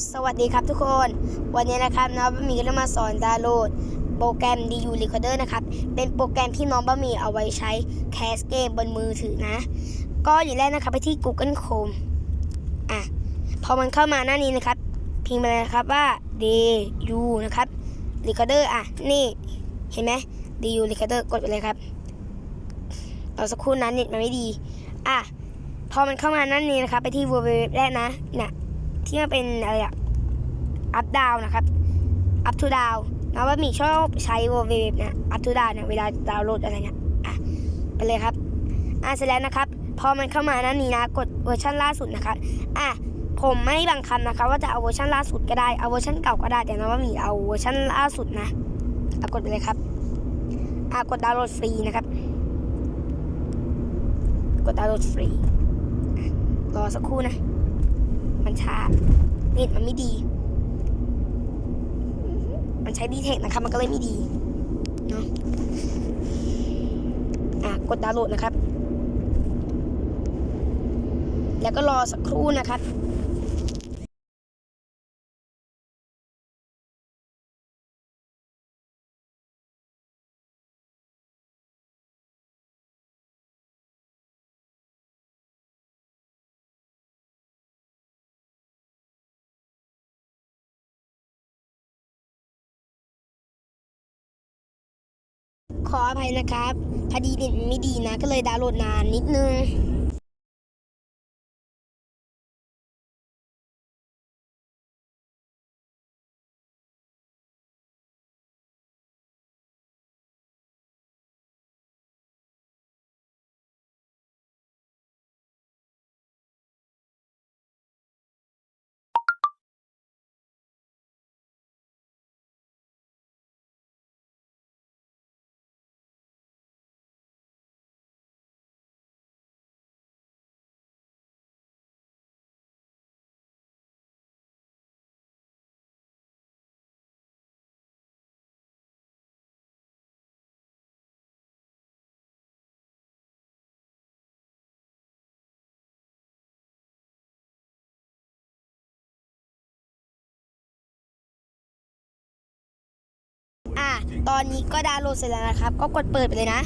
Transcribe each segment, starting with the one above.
สวัสดีครับทุกคน วันนี้นะครับน้องบะหมี่ก็จะมาสอนดาวน์โหลด โปรแกรม DU Recorder นะครับ เป็นโปรแกรมที่น้องบะหมี่เอาไว้ใช้แคสเกมบนมือถือนะ ก็อย่างแรกนะครับไปที่ Google Chrome อะ พอมันเข้ามาหน้านี้นะครับ พิมพ์ไปเลยนะครับว่า DU นะครับ Recorder อะ นี่เห็นไหม DU Recorder กดไปเลยครับเราสักครู่นั้นเน็ตมันไม่ดี อะ พอมันเข้ามานั่นนี้นะครับ ไปที่ www แรกนะเนี่ย ที่มันเป็นอะไรอะอัพดาวนะครับอัพทูดาวนะว่ามีชอบใช้วอลเวฟนี่ยอัพทูดาวเนี่ยเวลาดาวน์โหลดอะไรเนี่ยอะไปเลยครับอะเสร็จแล้วนะครับ พอมันเข้ามานั่นนี้นะกดเวอร์ชันล่าสุดนะครับอะผมไม่บังคับนะคะว่าจะเอาเวอร์ชันล่าสุดก็ได้เอาเวอร์ชันเก่าก็ได้แต่นะว่ามีเอาเวอร์ชันล่าสุดนะอะกดไปเลยครับอะกดดาวน์โหลดฟรีนะครับ กดดาวน์โหลดฟรีรอสักครู่นะ มันช้าเน็ตมันไม่ดี มันใช้ดีเทคนะครับ มันก็เลยไม่ดีเนาะอะกดดาวน์โหลดนะครับ แล้วก็รอสักครู่นะครับ ขออภัยนะครับ พอดีเน็ตมันไม่ดีนะ ก็เลยดาวน์โหลดนานนิดนึง ตอนนี้ก็ดาวน์โหลดเสร็จแล้วนะครับ ก็กดเปิดไปเลยนะ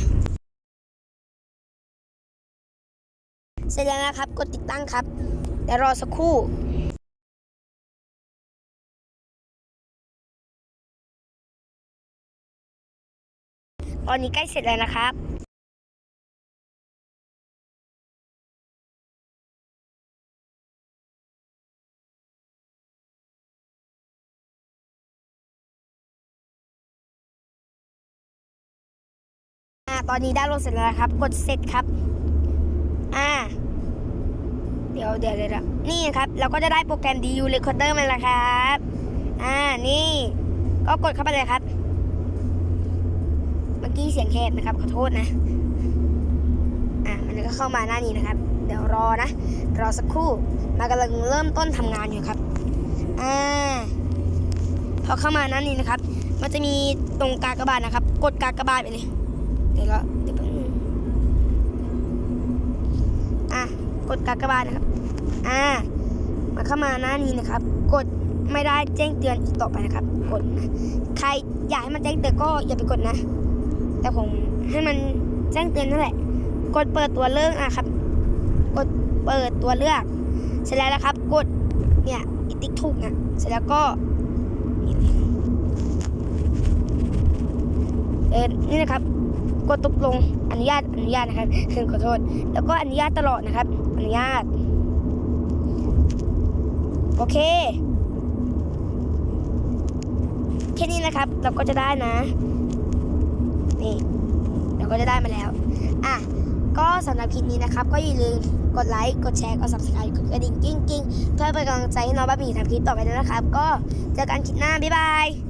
เสร็จแล้วนะครับ กดติดตั้งครับเดี๋ยวรอสักครู่ตอนนี้ใกล้เสร็จแล้วนะครับ ตอนนี้ได้โหลดเสร็จแล้วนะครับ กดเสร็จครับ อ่า เดี๋ยวเดี๋ยวเดี๋ยวนี่ครับ เราก็จะได้โปรแกรม DU Recorder มาแล้วครับ อ่า นี่ ก็กดเข้าไปเลยครับ เมื่อกี้เสียงแคบนะครับ ขอโทษนะ อ่า มันก็เข้ามาหน้านี้นะครับ เดี๋ยวรอนะ รอสักครู่ มากำลังเริ่มต้นทำงานอยู่ครับ อ่า พอเข้ามาหน้านี้นะครับ มันจะมีตรงกากบาทนะครับ กดกากบาทไปเลย เดี๋ยวเราเดี๋ยวแป๊บอะกดกากบาทนะครับ อ่า มาเข้ามาหน้านี้นะครับ กดไม่ได้แจ้งเตือนอีกต่อไปนะครับ กดนะใครอยากให้มันแจ้งเตือนก็อย่าไปกดนะ แต่ผมให้มันแจ้งเตือนนั่นแหละ กดเปิดตัวเลือกนะครับ กดเปิดตัวเลือก เสร็จแล้วนะครับ กดเนี่ยอีติ๊กถูกนะเสร็จแล้วก็เออนี่นะครับ กดตกลงอนุญาตอนุญาตนะครับขอโทษ แล้วก็อนุญาตตลอดนะครับ อนุญาต โอเคแค่นี้นะครับ เราก็จะได้นะ นี่ เราก็จะได้มาแล้ว อะ ก็สำหรับคลิปนี้นะครับ ก็อย่าลืมกดไลค์ กดแชร์ กด subscribe กดกระดิ่งกิ้งกิ้งเพื่อเป็นกำลังใจให้น้องบ้าบีทำคลิปต่อไปด้วยนะครับ ก็เจอกันคลิปหน้า บ๊ายบาย